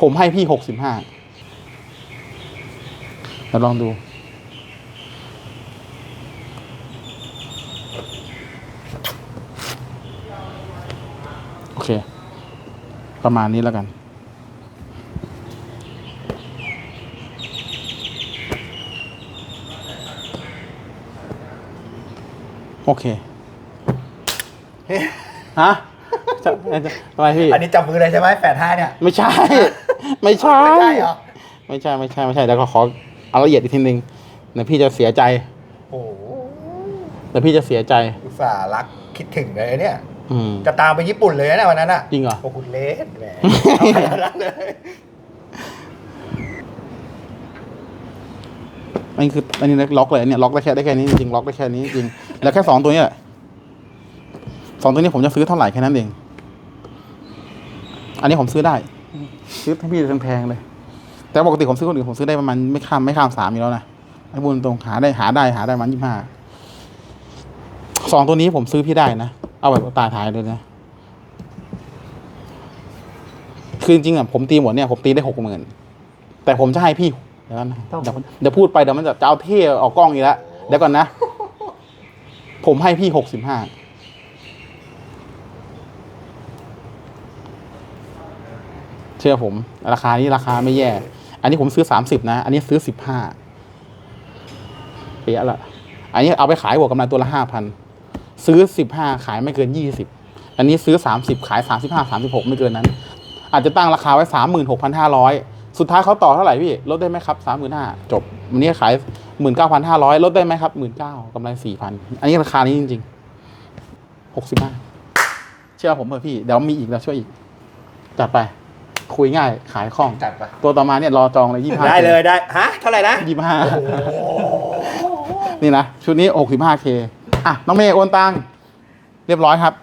ผมให้พี่หกสิบห้าเดี๋ยวลองดู โอเค ประมาณนี้แล้วกัน โอเคฮะ ทำไมพี่ อันนี้จับมือเลยใช่ไหมแปดห้าเนี่ย ไม่ใช่ ไม่ใช่ ไม่ใช่เหรอ ไม่ใช่ ไม่ใช่ ไม่ใช่เดี๋ยวก็ขอเอาละเอียดอีกทีนึงเดี๋ยวพี่จะเสียใจโอ้โหเดี๋ยวพี่จะเสียใจ อุตส่าห์รักคิดถึงเลยเนี่ย อืม จะตามไปญี่ปุ่นเลยนะวันนั้นอะจริงเหรอ โอ้คุณเลสแหมเอาขนาดนั้นเลยอันนี้คืออันนี้ล็อกเลยเนี่ยล็อกได้แค่ได้แค่นี้จริงๆล็อกได้แค่นี้จริงแล้วแค่สองตัวนี้แหละสองตัวนี้ผมจะซื้อเท่าไหร่แค่นั้นเอง อันนี้ผมซื้อได้ ซื้อให้พี่แพงๆเลย แต่ปกติผมซื้อคนอื่นผมซื้อได้ประมาณไม่ข้ามไม่ข้ามสามอยู่แล้วนะไอ้บุญตรงหาได้หาได้หาได้ประมันยี่ห้าสองตัวนี้ผมซื้อพี่ได้นะ เอาแบบตาท้ายเลยนะคือจริงๆอะผมตีหมดเนี่ยผมตีได้หกหมื่นแต่ผมจะให้พี่เดี๋ยวก่อนนะเดี๋ยวเดี๋ยวพูดไปเดี๋ยวมันจะจะเอาเท่ออกกล้องอีกแล้วเดี๋ยวก่อนนะ ผมให้พี่หกสิบห้า เชื่อผม ราคานี้ราคาไม่แย่ อันนี้ผมซื้อสามสิบนะ อันนี้ซื้อสิบห้าเปียละ อันนี้เอาไปขายบวกกำไรตัวละห้าพันซื้อสิบห้าขายไม่เกินยี่สิบอันนี้ซื้อสามสิบขายสามสิบห้าสามสิบหกไม่เกินนั้น อาจจะตั้งราคาไว้สามหมื่นหกพันห้าร้อยสุดท้ายเขาต่อเท่าไหร่พี่ลดได้ไหมครับสามหมื่นห้าจบวันนี้ขายหมื่นเก้าพันห้าร้อยลดได้ไหมครับหมื่นเก้ากำไรสี่พันอันนี้ราคานี้จริงๆหกสิบห้าเชื่อผมเถอะพี่ เดี๋ยวมีอีกแล้วช่วยอีก จัดไป คุยง่ายขายคล่อง จัดไปตัวต่อมาเนี่ยรอจองเลยยี่ห้าได้เลยได้ฮะเท่าไหร่นะยี่ห้านี่นะ ชุดนี้หกสิบห้าเคอะ น้องเมย์โอนตังค์เรียบร้อยครับ